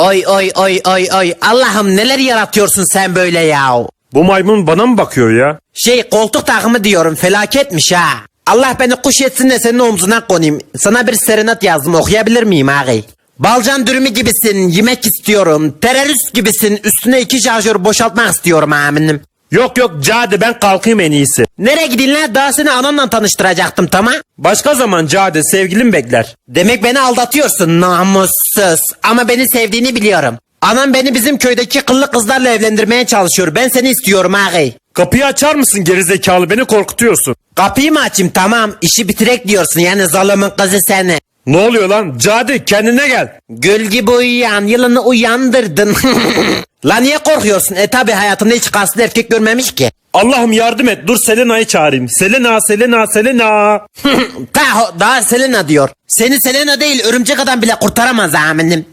Oy oy oy oy oy. Allah'ım neler yaratıyorsun sen böyle ya. Bu maymun bana mı bakıyor ya? Şey koltuk takımı diyorum felaketmiş ha. Allah beni kuş etsin de senin omzuna konayım. Sana bir serenat yazdım okuyabilir miyim ağay? Balcan dürümü gibisin yemek istiyorum. Terörist gibisin üstüne iki şarjör boşaltmak istiyorum aminim. Yok yok Cade ben kalkayım en iyisi. Nereye gidin lan daha seni anamla tanıştıracaktım tamam. Başka zaman Cade sevgilim bekler. Demek beni aldatıyorsun namussuz. Ama beni sevdiğini biliyorum. Anam beni bizim köydeki kıllı kızlarla evlendirmeye çalışıyor. Ben seni istiyorum ağay. Kapıyı açar mısın gerizekalı beni korkutuyorsun. Kapıyı mı açayım tamam işi bitirek diyorsun yani zalımın kızı seni. Ne oluyor lan? Cade kendine gel. Gül gibi uyuyan yılanı uyandırdın. La niye korkuyorsun? E tabi hayatında hiç kaslı erkek görmemiş ki. Allah'ım yardım et. Dur Selena'yı çağırayım. Selena, Selena, Selena. Daha Selena diyor. Seni Selena değil örümcek adam bile kurtaramaz aminim.